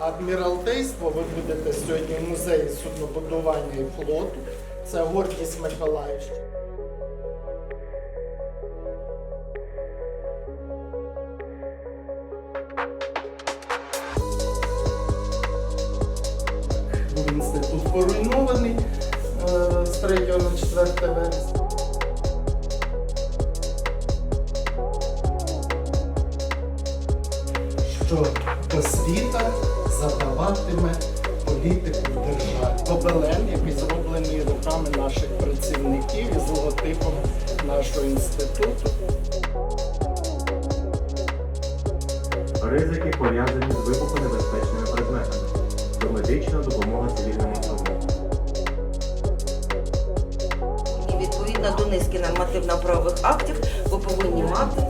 Адміралтейство ви будете сьогодні в музеї суднобудування і флоту. Це гордість Миколаївщини. Був інститут поруйнований е, з 3 на 4 вересня. що освіта задаватиме політику в державі. Гобелен, який зроблений руками наших працівників із логотипом нашого інституту. Ризики пов'язані з вибухонебезпечними предметами. Домедична допомога цивільному населенню. І відповідно до низки нормативно-правових актів ви повинні мати